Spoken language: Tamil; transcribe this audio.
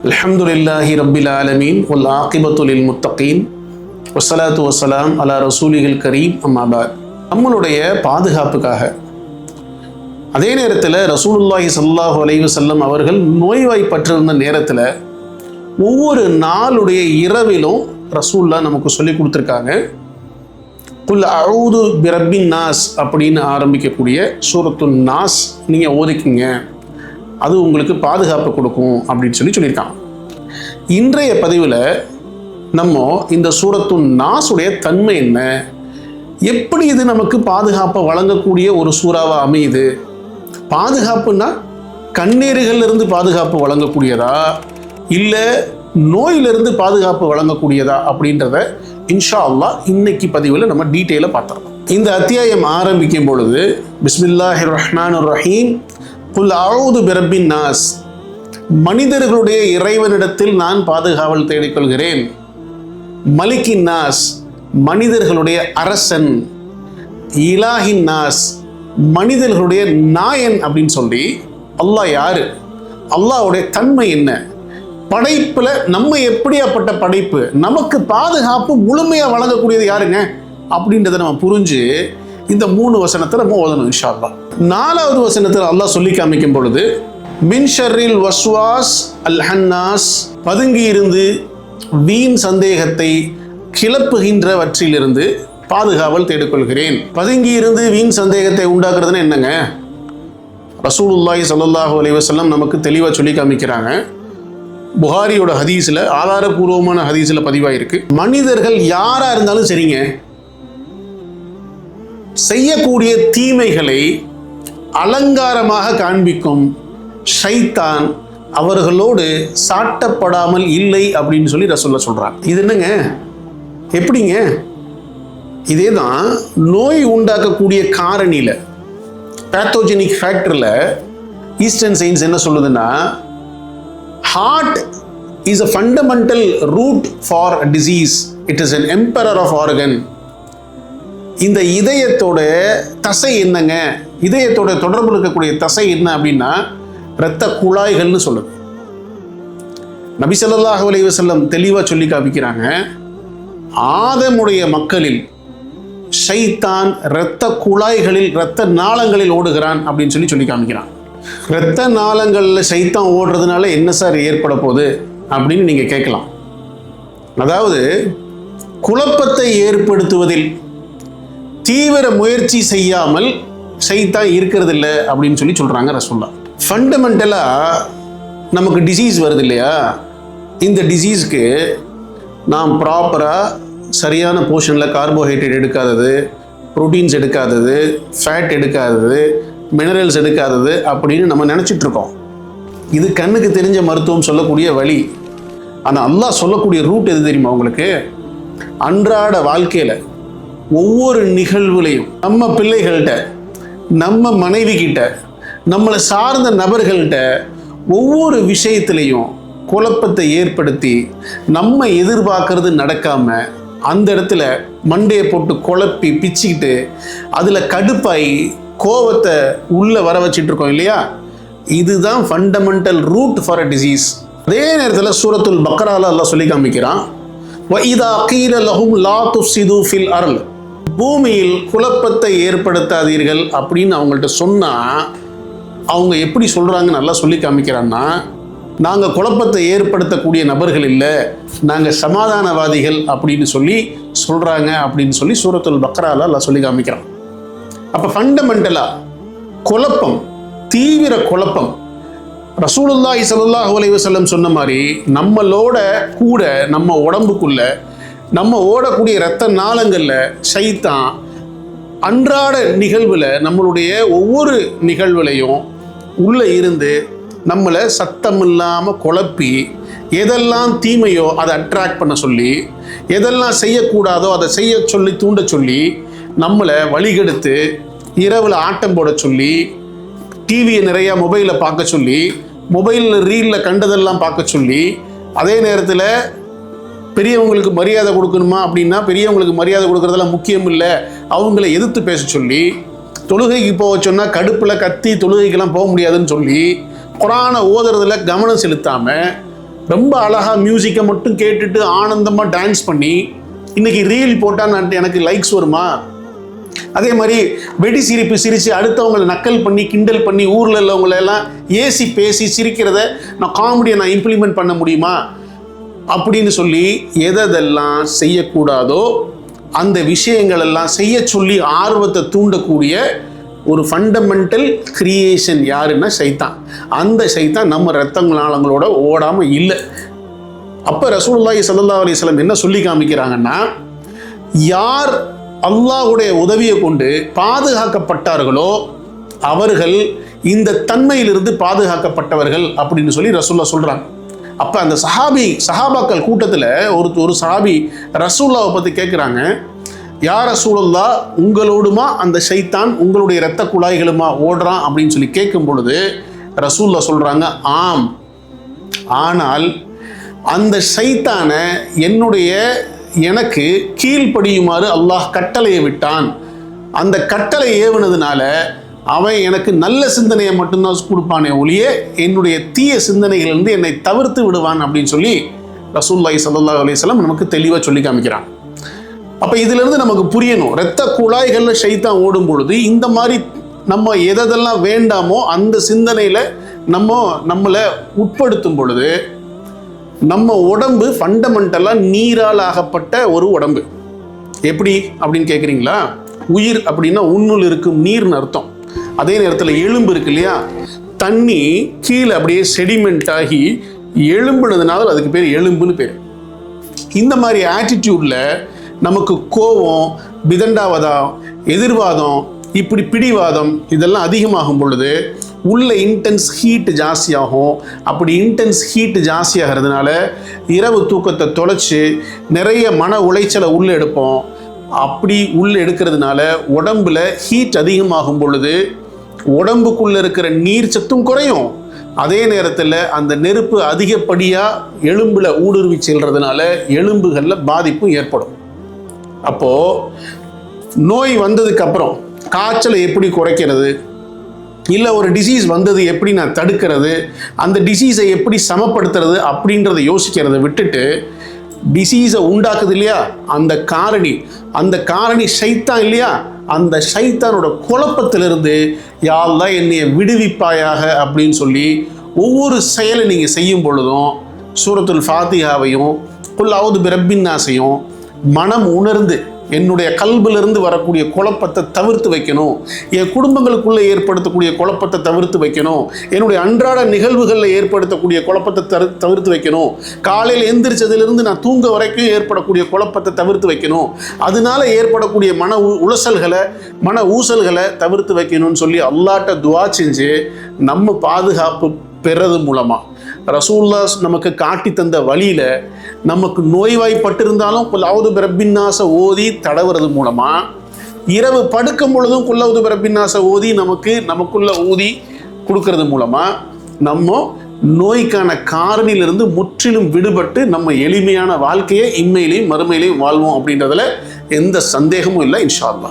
الحمد لله رب العالمين والعاقبة للمتقين والصلاة والسلام على رسوله الكريم أما بعد நம்மளுடைய பாதுகாப்புக்காக அதே நேரத்தில் ரசூலுல்லாஹி ஸல்லல்லாஹு அலைஹி வஸல்லம் அவர்கள் நோய்வாய்ப்பட்டிருந்த நேரத்தில் ஒவ்வொரு நாளுடைய இரவிலும் ரசூல்லா நமக்கு சொல்லி கொடுத்துருக்காங்க குல் அவுது பிரபின் நாஸ் அப்படின்னு ஆரம்பிக்கக்கூடிய சூரத்து நாஸ் நீங்கள் ஓதிக்குங்க அது உங்களுக்கு பாதுகாப்பு கொடுக்கும் அப்படின்னு சொல்லி சொல்லியிருக்காங்க. இன்றைய பதிவில் நம்ம இந்த சூரத்து நாசுடைய தன்மை என்ன? எப்படி இது நமக்கு பாதுகாப்பை வழங்கக்கூடிய ஒரு சூறாவாக அமையுது? பாதுகாப்புன்னா கண்ணீர்கள்ல இருந்து பாதுகாப்பு வழங்கக்கூடியதா? இல்லை நோயிலிருந்து பாதுகாப்பு வழங்கக்கூடியதா? அப்படின்றத இன்ஷா அல்லாஹ் இன்னைக்கு பதிவில் நம்ம டீட்டெயிலாக பார்த்துருக்கோம் இந்த அத்தியாயம் ஆரம்பிக்கும் பொழுது பிஸ்மில்லாஹிர் ரஹ்மான் ரஹீம் குல் அவுது பிரபின் நாஸ். மனிதர்களுடைய இறைவனிடத்தில் நான் பாதுகாவல் தேடிக்கொள்கிறேன். மலிக்கின் நாஸ் மனிதர்களுடைய அரசன். இலாஹின் நாஸ் மனிதர்களுடைய நாயன் அப்படின்னு சொல்லி அல்லாஹ் யாரு? அல்லாஹ்வுடைய தன்மை என்ன? படைப்பில் நம்ம எப்படியாப்பட்ட படைப்பு? நமக்கு பாதுகாப்பு முழுமையாக வழங்கக்கூடியது யாருங்க? அப்படின்றத நம்ம புரிஞ்சு இந்த மூணு வசனத்தை நம்ம ஓதணும் இன்ஷால்லா நாலாவது வசனத்தில் அல்லாஹ் சொல்லி காமிக்கும் பொழுது மின்ஷர்ரில் வஸ்வாஸ் அல் ஹன்னாஸ் பதுங்கி இருந்து வீண் சந்தேகத்தை கிளப்புகின்றவற்றிலிருந்து பாதுகாவல் தேடிக்கொள்கிறேன். பதுங்கி இருந்து வீண் சந்தேகத்தை உண்டாக்குறதுன்னு என்னங்க? ரசூலுல்லாஹி சல்லாஹூ அலைஹி நமக்கு தெளிவாக சொல்லி காமிக்கிறாங்க. புகாரியோட ஹதீஸில் ஆதாரபூர்வமான ஹதீஸில் பதிவாயிருக்கு. மனிதர்கள் யாராக இருந்தாலும் சரிங்க. செய்யக்கூடிய தீமைகளை அலங்காரமாக காண்பிக்கும் ஷைத்தான் அவர்களோடு சாட்டப்படாமல் இல்லை அப்படின்னு சொல்லி ரசூல்லா சொல்றாங்க இது என்னங்க? எப்படிங்க? இதே தான் நோய் உண்டாக்கக்கூடிய காரணியில் பேத்தோஜெனிக் ஃபேக்டரில் ஈஸ்டர்ன் சயின்ஸ் என்ன சொல்லுதுன்னா heart is a fundamental root for disease it is an emperor of organ இந்த இதயத்தோட தசை என்னங்க? இதயத்தோட தொடர்பு இருக்கக்கூடிய தசை என்ன அப்படின்னா இரத்த குழாய்கள்னு சொல்லுது. நபிசல்லாஹ் ஸல்லல்லாஹு செல்லம் தெளிவாக சொல்லி காமிக்கிறாங்க ஆதமுடைய மக்களில் ஷைத்தான் இரத்த குழாய்களில் இரத்த நாளங்களில் ஓடுகிறான் அப்படின்னு சொல்லி சொல்லி காமிக்கிறான். இரத்த நாளங்களில் சைத்தான் ஓடுறதுனால என்ன சார் ஏற்பட போகுது அப்படின்னு நீங்கள் கேட்கலாம். அதாவது குழப்பத்தை ஏற்படுத்துவதில் தீவிர முயற்சி செய்யாமல் சைத்தான் இருக்கிறது இல்லை அப்படின்னு சொல்லி சொல்கிறாங்க ரசோல்லா. ஃபண்டமெண்டலாக நமக்கு டிசீஸ் வருது இல்லையா? இந்த டிசீஸ்க்கு நாம் ப்ராப்பராக சரியான போர்ஷனில் கார்போஹைட்ரேட் எடுக்காதது ப்ரோட்டீன்ஸ் எடுக்காதது ஃபேட் எடுக்காதது மினரல்ஸ் எடுக்காதது அப்படின்னு நம்ம நினச்சிட்டு இருக்கோம். இது கண்ணுக்கு தெரிஞ்ச மருத்துவம் சொல்லக்கூடிய வழி. ஆனால் அல்லாஹ் சொல்லக்கூடிய ரூட் எது தெரியுமா உங்களுக்கு? அன்றாட வாழ்க்கையில் ஒவ்வொரு நிகழ்வுலையும் நம்ம பிள்ளைகள்கிட்ட நம்ம மனைவி கிட்ட நம்மளை சார்ந்த நபர்கள்கிட்ட ஒவ்வொரு விஷயத்திலையும் குழப்பத்தை ஏற்படுத்தி நம்ம எதிர்பார்க்கறது நடக்காமல் அந்த இடத்துல மண்டையை போட்டு குழப்பி பிச்சுக்கிட்டு அதில் கடுப்பாகி கோபத்தை உள்ளே வர வச்சுட்டு இருக்கோம் இல்லையா? இதுதான் fundamental root for a disease அதே நேரத்தில் சூரத்துல் பக்ரால எல்லாம் சொல்லி காமிக்கிறான் இதா கீழ லஹும் லா துசிது ஃபில் அருள். பூமியில் குழப்பத்தை ஏற்படுத்தாதீர்கள் அப்படின்னு அவங்கள்ட்ட சொன்னால் அவங்க எப்படி சொல்கிறாங்க நல்லா சொல்லி காமிக்கிறான்னா நாங்கள் குழப்பத்தை ஏற்படுத்தக்கூடிய நபர்கள் இல்லை நாங்கள் சமாதானவாதிகள் அப்படின்னு சொல்லி சொல்கிறாங்க அப்படின்னு சொல்லி சூரத்துல் பக்ரால எல்லாம் சொல்லி காமிக்கிறான். அப்போ ஃபண்டமெண்டலாக குழப்பம் தீவிர குழப்பம். ரசூலுல்லாஹி சல்லாஹ் அலைவசல்லம் சொன்ன மாதிரி நம்மளோட கூட நம்ம உடம்புக்குள்ள நம்ம ஓடக்கூடிய இரத்த நாளங்களில் சைத்தான் அன்றாட நிகழ்வில் நம்மளுடைய ஒவ்வொரு நிகழ்வுலையும் உள்ளே இருந்து நம்மளை சத்தம் இல்லாமல் குழப்பி எதெல்லாம் தீமையோ அதை அட்ராக்ட் பண்ண சொல்லி எதெல்லாம் செய்யக்கூடாதோ அதை செய்ய சொல்லி தூண்ட சொல்லி நம்மளை வழிகெடுத்து இரவில் ஆட்டம் போட சொல்லி டிவியை நிறையா மொபைலில் பார்க்க சொல்லி மொபைலில் ரீலில் கண்டதெல்லாம் பார்க்க சொல்லி அதே நேரத்தில் பெரியவங்களுக்கு மரியாதை கொடுக்கணுமா அப்படின்னா பெரியவங்களுக்கு மரியாதை கொடுக்கறதெல்லாம் முக்கியம் இல்லை. அவங்கள எதிர்த்து பேச சொல்லி தொழுகைக்கு போக சொன்னால் கடுப்பில் கத்தி தொழுகைக்கெல்லாம் போக முடியாதுன்னு சொல்லி குரானை ஓதுறதுல கவனம் செலுத்தாமல் ரொம்ப அழகாக மியூசிக்கை மட்டும் கேட்டுட்டு ஆனந்தமாக டான்ஸ் பண்ணி இன்றைக்கி ரீல் போட்டால் நான் எனக்கு லைக்ஸ் வருமா? அதே மாதிரி வெடி சிரிப்பு சிரித்து அடுத்தவங்களை நக்கல் பண்ணி கிண்டல் பண்ணி ஊரில் உள்ளவங்களெல்லாம் ஏசி பேசி சிரிக்கிறத நான் காமெடியை நான் இம்ப்ளிமெண்ட் பண்ண முடியுமா? அப்படின்னு சொல்லி எதெல்லாம் செய்யக்கூடாதோ அந்த விஷயங்கள் எல்லாம் செய்ய சொல்லி ஆர்வத்தை தூண்டக்கூடிய ஒரு ஃபண்டமெண்டல் கிரியேஷன் யாருன்னா சைத்தான். அந்த சைத்தான் நம்ம ரத்தங்களாளங்களோட ஓடாமல் இல்லை. அப்போ ரசூல்லாஹி சல்லா அலைஹி என்ன சொல்லி காமிக்கிறாங்கன்னா யார் அல்லாஹுடைய உதவியை கொண்டு பாதுகாக்கப்பட்டார்களோ அவர்கள் இந்த தன்மையிலிருந்து பாதுகாக்கப்பட்டவர்கள் அப்படின்னு சொல்லி ரசூல்லா சொல்கிறாங்க அப்போ அந்த சஹாபி சஹாபாக்கள் கூட்டத்தில் ஒரு ஒரு சஹாபி ரசூல்லாவை பற்றி கேட்குறாங்க யார் ரசூலுல்லா உங்களோடுமா அந்த ஷைத்தான் உங்களுடைய இரத்த குழாய்களுமா ஓடுறான்? அப்படின்னு சொல்லி கேட்கும் பொழுது ரசூல்லா சொல்கிறாங்க ஆம். ஆனால் அந்த ஷைத்தானை என்னுடைய எனக்கு கீழ்ப்படியுமாறு அல்லாஹ் கட்டளையை விட்டான். அந்த கட்டளை ஏவுனதுனால அவன் எனக்கு நல்ல சிந்தனையை மட்டும்தான் கொடுப்பானே ஒழிய என்னுடைய தீய சிந்தனைகளிலிருந்து என்னை தவிர்த்து விடுவான் அப்படின்னு சொல்லி ரசூல்லாய் சல்லா அலிஸ்லாம் நமக்கு தெளிவாக சொல்லி காமிக்கிறான். அப்போ இதிலிருந்து நமக்கு புரியணும். ரத்த குழாய்களில் ஷைத்தான் ஓடும் பொழுது இந்த மாதிரி நம்ம எதெல்லாம் வேண்டாமோ அந்த சிந்தனையில் நம்ம நம்மளை உட்படுத்தும் பொழுது நம்ம உடம்பு ஃபண்டமெண்டலாக நீரால் ஆகப்பட்ட ஒரு உடம்பு. எப்படி அப்படின்னு கேட்குறீங்களா உயிர் அப்படின்னா உன்னுள் இருக்கும் நீர்னு அர்த்தம். அதே நேரத்தில் எலும்பு இருக்கு இல்லையா? தண்ணி கீழே அப்படியே செடிமெண்ட் ஆகி எலும்புனதுனால அதுக்கு பேர் எலும்புன்னு பேர். இந்த மாதிரி ஆட்டிடியூடில் நமக்கு கோபம் விதண்டாவதம் எதிர்வாதம் இப்படி பிடிவாதம் இதெல்லாம் அதிகமாகும் பொழுது உள்ள இன்டென்ஸ் ஹீட் ஜாஸ்தியாகும். அப்படி இன்டென்ஸ் ஹீட்டு ஜாஸ்தியாகிறதுனால இரவு தூக்கத்தை தொலைச்சி நிறைய மன உளைச்சலை உள்ளே எடுப்போம். அப்படி உள்ளே எடுக்கிறதுனால உடம்பில் ஹீட் அதிகமாகும் பொழுது உடம்புக்குள்ளே இருக்கிற நீர் சத்தும் குறையும். அதே நேரத்தில் அந்த நெருப்பு அதிகப்படியாக எலும்பில் ஊடுருவி செல்றதுனால எலும்புகளில் பாதிப்பும் ஏற்படும். அப்போது நோய் வந்ததுக்கு அப்புறம் காய்ச்சலை எப்படி குறைக்கிறது? இல்லை ஒரு டிசீஸ் வந்தது எப்படி நான் தடுக்கிறது? அந்த டிசீஸை எப்படி சமப்படுத்துறது அப்படின்றத யோசிக்கிறத விட்டுட்டு டிசீஸை உண்டாக்குது இல்லையா? அந்த காரணி. அந்த காரணி சைத்தான் இல்லையா? அந்த சைத்தானோட குழப்பத்திலிருந்து யாழ்தான் என்னைய விடுவிப்பாயாக அப்படின்னு சொல்லி ஒவ்வொரு செயலை நீங்கள் செய்யும் பொழுதும் சூரத்துல் ஃபாத்திகாவையும் குல்லாவது பிரபின்னாசையும் மனம் உணர்ந்து என்னுடைய கல்விலிருந்து வரக்கூடிய குழப்பத்தை தவிர்த்து வைக்கணும். என் குடும்பங்களுக்குள்ளே ஏற்படுத்தக்கூடிய குழப்பத்தை தவிர்த்து வைக்கணும். என்னுடைய அன்றாட நிகழ்வுகளில் ஏற்படுத்தக்கூடிய குழப்பத்தை தரு தவிர்த்து வைக்கணும். காலையில் எந்திரிச்சதுலேருந்து நான் தூங்க வரைக்கும் ஏற்படக்கூடிய குழப்பத்தை தவிர்த்து வைக்கணும். அதனால ஏற்படக்கூடிய மன உ உளசல்களை மன ஊசல்களை தவிர்த்து வைக்கணும்னு சொல்லி அல்லாட்ட துவா செஞ்சு நம்ம பாதுகாப்பு பெறது மூலமாக ரசூல்லா நமக்கு காட்டி தந்த வழியில் நமக்கு நோய்வாய்ப்பட்டிருந்தாலும் குல்லாவது பிரபின்னாச ஓதி தடவுறது மூலமாக இரவு படுக்கும் பொழுதும் குல்லாவது பிரபின்னாச ஓதி நமக்கு நமக்குள்ள ஊதி கொடுக்கறது மூலமாக நம்ம நோய்க்கான காரணியிலிருந்து முற்றிலும் விடுபட்டு நம்ம எளிமையான வாழ்க்கையை இன்மையிலையும் மறுமையிலையும் வாழ்வோம் அப்படின்றதுல எந்த சந்தேகமும் இல்லை இன்ஷால்லா